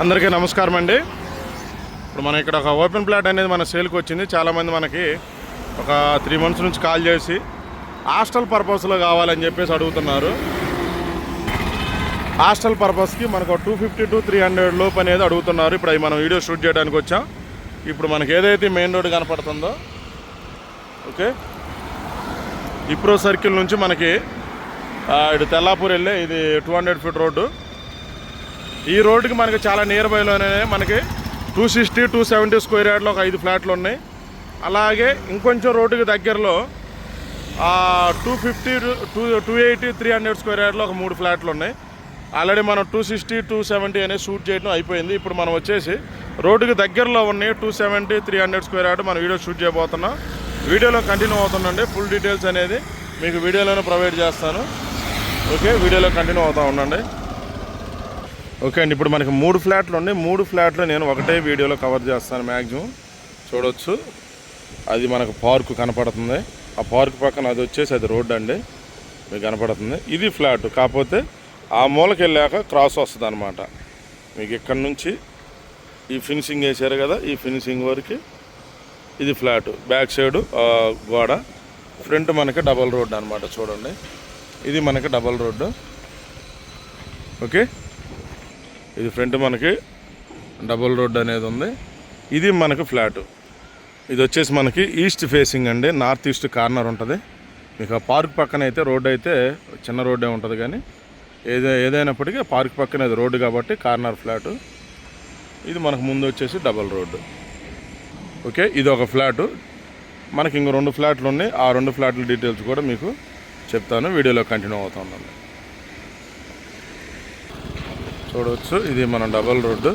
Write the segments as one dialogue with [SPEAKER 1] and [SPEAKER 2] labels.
[SPEAKER 1] అందరికీ నమస్కారం అండి. ఇప్పుడు మనం ఇక్కడ ఒక ఓపెన్ ప్లాట్ అనేది మన సేల్కి వచ్చింది. చాలామంది మనకి ఒక త్రీ మంత్స్ నుంచి కాల్ చేసి హాస్టల్ పర్పస్లో కావాలని చెప్పేసి అడుగుతున్నారు. హాస్టల్ పర్పస్కి మనకు two fifty to three hundred లోపు అనేది అడుగుతున్నారు. ఇప్పుడు అవి మనం వీడియో షూట్ చేయడానికి వచ్చాం. ఇప్పుడు మనకి ఏదైతే మెయిన్ రోడ్ కనపడుతుందో ఓకే ఇప్రో సర్కిల్ నుంచి మనకి ఇటు తెల్లాపూర్ వెళ్ళే ఇది టూ హండ్రెడ్ ఫీట్ రోడ్డు ఈ రోడ్డుకి మనకి చాలా నియర్ బైలోనే మనకి two sixty to seventy square యార్డ్లో ఒక ఐదు ఫ్లాట్లు ఉన్నాయి. అలాగే ఇంకొంచెం రోడ్డుకి దగ్గరలో two fifty to two eighty three hundred square యార్డ్లో ఒక మూడు ఫ్లాట్లు ఉన్నాయి. ఆల్రెడీ మనం టూ సిక్స్టీ టూ సెవెంటీ అనేది షూట్ చేయడం అయిపోయింది. ఇప్పుడు మనం వచ్చేసి రోడ్డుకి దగ్గరలో ఉన్నాయి. Two seventy three hundred square yard మనం వీడియో షూట్ చేయబోతున్నాం. వీడియోలో కంటిన్యూ అవుతుందండి. ఫుల్ డీటెయిల్స్ అనేది మీకు వీడియోలోనే ప్రొవైడ్ చేస్తాను. ఓకే వీడియోలో కంటిన్యూ అవుతూ ఉండండి. ఓకే అండి ఇప్పుడు మనకి మూడు ఫ్లాట్లు ఉన్నాయి. మూడు ఫ్లాట్లు నేను ఒకటే వీడియోలో కవర్ చేస్తాను మ్యాక్సిమం చూడొచ్చు. అది మనకు పార్క్ కనపడుతుంది. ఆ పార్క్ పక్కన అది వచ్చేసి అది రోడ్ అండి. మీకు కనపడుతుంది. ఇది ఫ్లాట్ కాకపోతే ఆ మూలకి వెళ్ళాక క్రాస్ వస్తుంది అనమాట మీకు ఇక్కడ నుంచి ఈ ఫినిషింగ్ వేసారు కదా ఈ ఫినిషింగ్ వరకు ఇది ఫ్లాట్ బ్యాక్ సైడ్ గోడ. ఫ్రంట్ మనకి డబల్ రోడ్ అనమాట చూడండి. ఇది మనకి డబల్ రోడ్డు ఓకే? ఇది ఫ్రంట్ మనకి డబుల్ రోడ్ అనేది ఉంది. ఇది మనకు ఫ్లాట్. ఇది వచ్చేసి మనకి ఈస్ట్ ఫేసింగ్ అండి నార్త్ ఈస్ట్ కార్నర్ ఉంటుంది. మీకు ఆ పార్క్ పక్కన అయితే రోడ్ అయితే చిన్న రోడ్డే ఉంటుంది కానీ ఏదే ఏదైనప్పటికీ పార్క్ పక్కన ఇది రోడ్డు కాబట్టి కార్నర్ ఫ్లాటు. ఇది మనకు ముందు వచ్చేసి డబల్ రోడ్డు ఓకే ఇది ఒక ఫ్లాటు. మనకి ఇంకో రెండు ఫ్లాట్లు ఉన్నాయి. ఆ రెండు ఫ్లాట్ల డీటెయిల్స్ కూడా మీకు చెప్తాను. వీడియోలో కంటిన్యూ అవుతుందండి చూడవచ్చు. ఇది మన డబల్ రోడ్డు.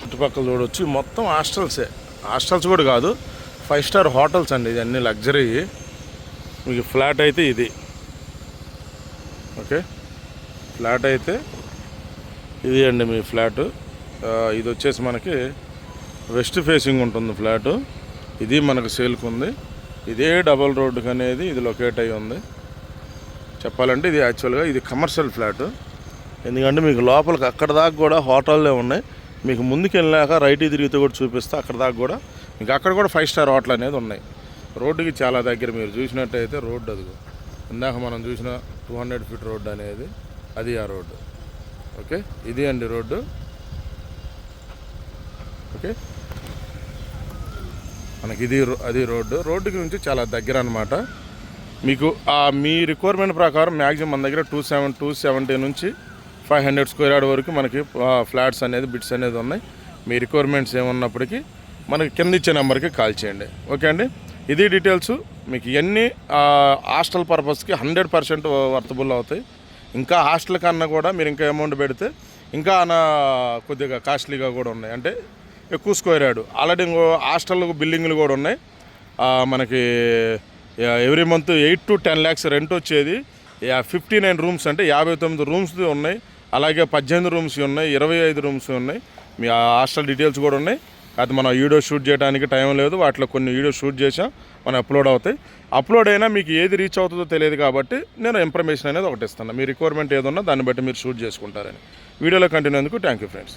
[SPEAKER 1] చుట్టుపక్కల చూడవచ్చు. మొత్తం హాస్టల్సే. హాస్టల్స్ కూడా కాదు ఫైవ్ స్టార్ హోటల్స్ అండి ఇది అన్ని లగ్జరీ. మీకు ఫ్లాట్ అయితే ఇది. ఓకే? ఫ్లాట్ అయితే ఇది అండి మీ ఫ్లాట్. ఇది వచ్చేసి మనకి వెస్ట్ ఫేసింగ్ ఉంటుంది ఫ్లాటు. ఇది మనకు సేల్కి ఉంది ఇదే డబల్ రోడ్డుకి అనేది ఇది లొకేట్ అయి ఉంది చెప్పాలంటే ఇది యాక్చువల్గా ఇది కమర్షియల్ ఫ్లాట్ ఎందుకంటే మీకు లోపలికి అక్కడ దాకా కూడా హోటల్లే ఉన్నాయి. మీకు ముందుకు వెళ్ళాక రైట్ తిరిగితే కూడా చూపిస్తే అక్కడ దాకా కూడా. మీకు అక్కడ కూడా ఫైవ్ స్టార్ హోటల్ అనేది ఉన్నాయి. రోడ్డుకి చాలా దగ్గర మీరు చూసినట్టయితే రోడ్డు అది ఇందాక మనం చూసిన టూ హండ్రెడ్ ఫీట్ రోడ్డు అనేది అది ఆ రోడ్డు. ఓకే ఇది అండి రోడ్డు. ఓకే మనకి ఇది అది రోడ్డు. రోడ్డుకి నుంచి చాలా దగ్గర అనమాట మీకు మీ రిక్వైర్మెంట్ ప్రకారం మ్యాక్సిమం మన దగ్గర టూ సెవెన్ టూ సెవెంటీ నుంచి ఫైవ్ హండ్రెడ్ స్క్వేర్ యార్డ్ వరకు మనకి ఫ్లాట్స్ అనేది బిట్స్ అనేది ఉన్నాయి. మీ రిక్వైర్మెంట్స్ ఏమున్నప్పటికీ మనకి కింద ఇచ్చే నెంబర్కి కాల్ చేయండి. ఓకే అండి? ఇది డీటెయిల్స్ మీకు ఇవన్నీ హాస్టల్ పర్పస్కి హండ్రెడ్ పర్సెంట్ వర్తబుల్ అవుతాయి. ఇంకా హాస్టల్ కన్నా కూడా మీరు ఇంకా అమౌంట్ పెడితే ఇంకా నా కొద్దిగా కాస్ట్లీగా కూడా ఉన్నాయి. అంటే ఎక్కువ స్క్వేర్ యార్డ్ ఆల్రెడీ ఇంకో హాస్టల్ బిల్డింగ్లు కూడా ఉన్నాయి. మనకి every month eight to ten lakhs rent వచ్చేది. ఫిఫ్టీ నైన్ రూమ్స్ అంటే యాభై తొమ్మిది రూమ్స్ ఉన్నాయి. అలాగే పద్దెనిమిది రూమ్స్ ఉన్నాయి ఇరవై ఐదు రూమ్స్ ఉన్నాయి. మీ హాస్టల్ డీటెయిల్స్ కూడా ఉన్నాయి. అది మనం వీడియో షూట్ చేయడానికి టైం లేదు వాటిలో కొన్ని వీడియో షూట్ చేసాం మనం అప్లోడ్ అవుతాయి. అప్లోడ్ అయినా మీకు ఏది రీచ్ అవుతుందో తెలియదు కాబట్టి నేను ఇన్ఫర్మేషన్ అనేది ఒకటి ఇస్తాను మీ రిక్వైర్మెంట్ ఏదన్నా దాన్ని బట్టి మీరు షూట్ చేసుకుంటారని. వీడియోలో కంటిన్యూ అందుకు థ్యాంక్ యూ ఫ్రెండ్స్